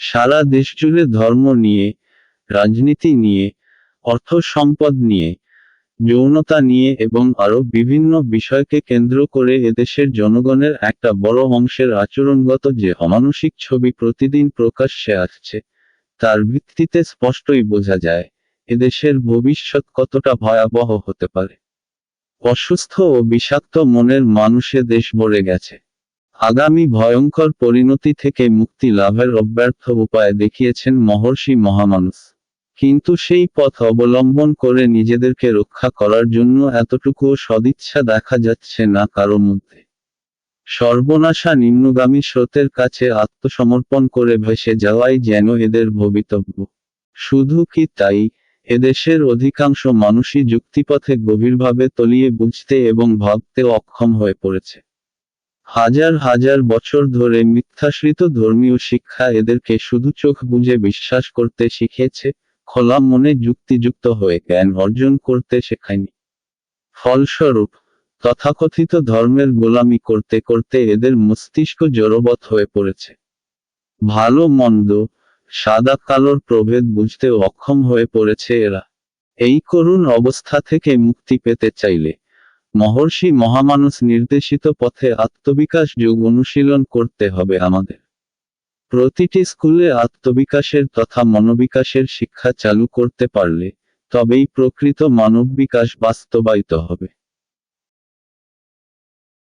সারা দেশ জুড়ে ধর্ম নিয়ে, রাজনীতি নিয়ে, অর্থ সম্পদ নিয়ে, যৌনতা নিয়ে এবং আরও বিভিন্ন বিষয়কে কেন্দ্র করে এদেশের জনগণের একটা বড় অংশের আচরণগত যে অমানসিক ছবি প্রতিদিন প্রকাশ্যে আসছে, তার ভিত্তিতে স্পষ্টই বোঝা যায়, এদেশের ভবিষ্যৎ কতটা ভয়াবহ হতে পারে। অসুস্থ ও বিষাক্ত মনের মানুষে দেশ ভরে গেছে। আগামী ভয়ঙ্কর পরিণতি থেকে মুক্তি লাভের অব্যর্থ উপায় দেখিয়েছেন মহর্ষি মহামানুষ। কিন্তু সেই পথ অবলম্বন করে নিজেদেরকে রক্ষা করার জন্য এতটুকুও সদিচ্ছা দেখা যাচ্ছে না কারও মধ্যে। সর্বনাশা নিম্নগামী স্রোতের কাছে আত্মসমর্পণ করে ভেসে যাওয়াই যেন এদের ভবিতব্য। শুধু কি তাই, এদেশের অধিকাংশ মানুষই যুক্তিপথে গভীরভাবে তলিয়ে বুঝতে এবং ভাবতে অক্ষম হয়ে পড়েছে। হাজার হাজার বছর ধরে মিথ্যাশ্রিত ধর্মীয় শিক্ষা এদেরকে শুধু চোখ বুঝে বিশ্বাস করতে শিখিয়েছে খোলা মনে যুক্তিযুক্ত হয়ে জ্ঞান অর্জন করতে শেখায়নি। ফলস্বরূপ, তথাকথিত ধর্মের গোলামি করতে করতে এদের মস্তিষ্ক জড়বৎ হয়ে পড়েছে। ভালো মন্দ, সাদা কালোর প্রভেদ বুঝতে অক্ষম হয়ে পড়েছে এরা। এই করুণ অবস্থা থেকে মুক্তি পেতে চাইলে মহর্ষি মহামানুষ নির্দেশিত পথে আত্মবিকাশ যোগ অনুশীলন করতে হবে আমাদের। প্রতিটি স্কুলে আত্মবিকাশের তথা মনোবিকাশের শিক্ষা চালু করতে পারলে তবেই প্রকৃত মানব বিকাশ বাস্তবায়িত হবে।